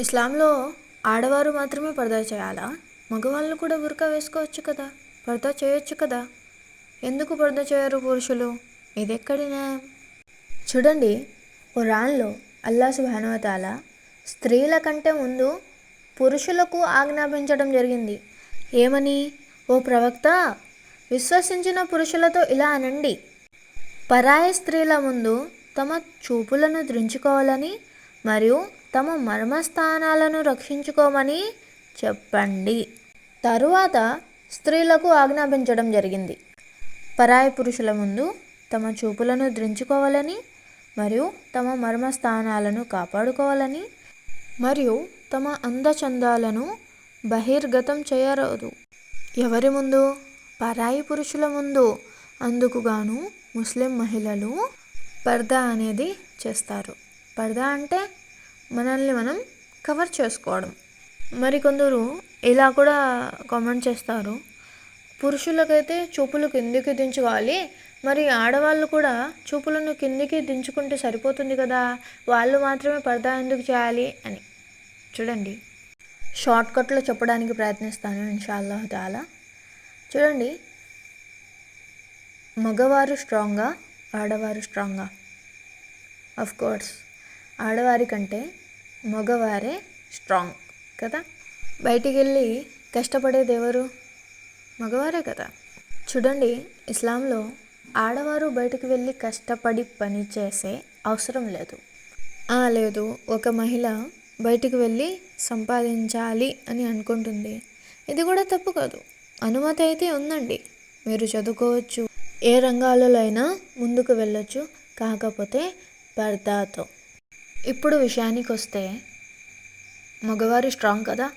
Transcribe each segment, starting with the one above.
ఇస్లాంలో ఆడవారు మాత్రమే పరదా చేయాలా? మగవాళ్ళు కూడా బుర్కా వేసుకోవచ్చు కదా? పరదా చేయొచ్చు కదా? ఎందుకు పరదా చేయరు పురుషులు? ఇది న్యాయం? చూడండి ఖురాన్లో అల్లా సుభానువతాల స్త్రీల కంటే ముందు పురుషులకు ఆజ్ఞాపించడం జరిగింది. ఏమని? ఓ ప్రవక్త విశ్వసించిన పురుషులతో ఇలా అనండి. పరాయి స్త్రీల ముందు తమ చూపులను దృంచుకోవాలని మరియు తమ మర్మస్థానాలను రక్షించుకోమని చెప్పండి. తరువాత స్త్రీలకు ఆజ్ఞాపించడం జరిగింది. పరాయి పురుషుల ముందు తమ చూపులను ద్రించుకోవాలని మరియు తమ మర్మస్థానాలను కాపాడుకోవాలని మరియు తమ అందచందాలను బహిర్గతం చేయరాదు. ఎవరి ముందు? పరాయి పురుషుల ముందు. అందుకుగాను ముస్లిం మహిళలు పర్దా అనేది చేస్తారు. పర్దా అంటే మనల్ని మనం కవర్ చేసుకోవడం. మరి కొందరు ఇలా కూడా కామెంట్ చేస్తారు. పురుషులకైతే చూపులు కిందికి దించుకోవాలి. మరి ఆడవాళ్ళు కూడా చూపులను కిందికి దించుకుంటే సరిపోతుంది కదా? వాళ్ళు మాత్రమే పడదా ఎందుకు చేయాలి అని. చూడండి. షార్ట్కట్లో చెప్పడానికి ప్రయత్నిస్తాను ఇన్షాల్లా తాలా. చూడండి. మగవారు స్ట్రాంగా ఆడవారు స్ట్రాంగా. అఫ్ కోర్స్ ఆడవారి కంటే మగవారే స్ట్రాంగ్ కదా? బయటికి వెళ్ళి కష్టపడేది ఎవరు? మగవారే కదా? చూడండి ఇస్లాంలో ఆడవారు బయటకు వెళ్ళి కష్టపడి పని చేసే అవసరం లేదు. "ఆ, లేదు ఒక మహిళ బయటికి వెళ్ళి సంపాదించాలి అని అనుకుంటుంది. ఇది కూడా తప్పు కాదు. అనుమతి అయితే ఉందండి. మీరు చదువుకోవచ్చు ఏ రంగాలలో అయినా ముందుకు వెళ్ళొచ్చు. కాకపోతే పర్దాతో. ఇప్పుడు విషయానికి వస్తే మగవారు స్ట్రాంగ్ కదా?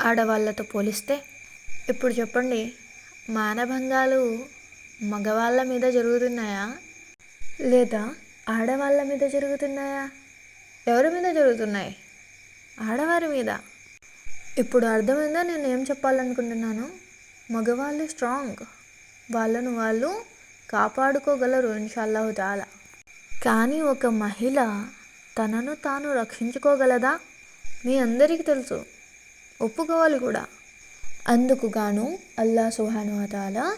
ఆడవాళ్ళతో పోలిస్తే? ఇప్పుడు చెప్పండి మానభంగాలు మగవాళ్ళ మీద జరుగుతున్నాయా? లేదా ఆడవాళ్ళ మీద జరుగుతున్నాయా? ఎవరి మీద జరుగుతున్నాయి? ఆడవారి మీద. ఇప్పుడు అర్థమైందా నేను ఏం చెప్పాలనుకుంటున్నాను? మగవాళ్ళు స్ట్రాంగ్. వాళ్ళను వాళ్ళు కాపాడుకోగలరు ఇన్షాల్లాహు తాలా. కానీ ఒక మహిళ తనను తాను రక్షించుకోగలదా? మీ అందరికీ తెలుసు. ఒప్పుకోవాలి కూడా. అందుకు గాను అల్లా సుహానువతాల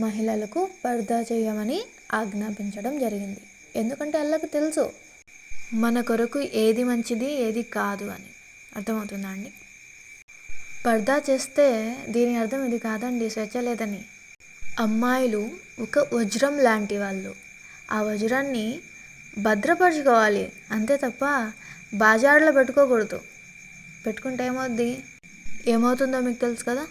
మహిళలకు పర్దా చేయమని ఆజ్ఞాపించడం జరిగింది. ఎందుకంటే అల్లకు తెలుసు మన కొరకు ఏది మంచిది ఏది కాదు అని. అర్థమవుతుందా అండి? పర్దా చేస్తే దీని అర్థం ఇది కాదండి స్వేచ్ఛ లేదని. అమ్మాయిలు ఒక వజ్రం లాంటి వాళ్ళు. ఆ వజ్రాన్ని భద్రపరచుకోవాలి. అంతే తప్ప బాజార్లో పెట్టుకోకూడదు. పెట్టుకుంటే ఏమవుద్ది? ఏమవుతుందో మీకు తెలుసు కదా?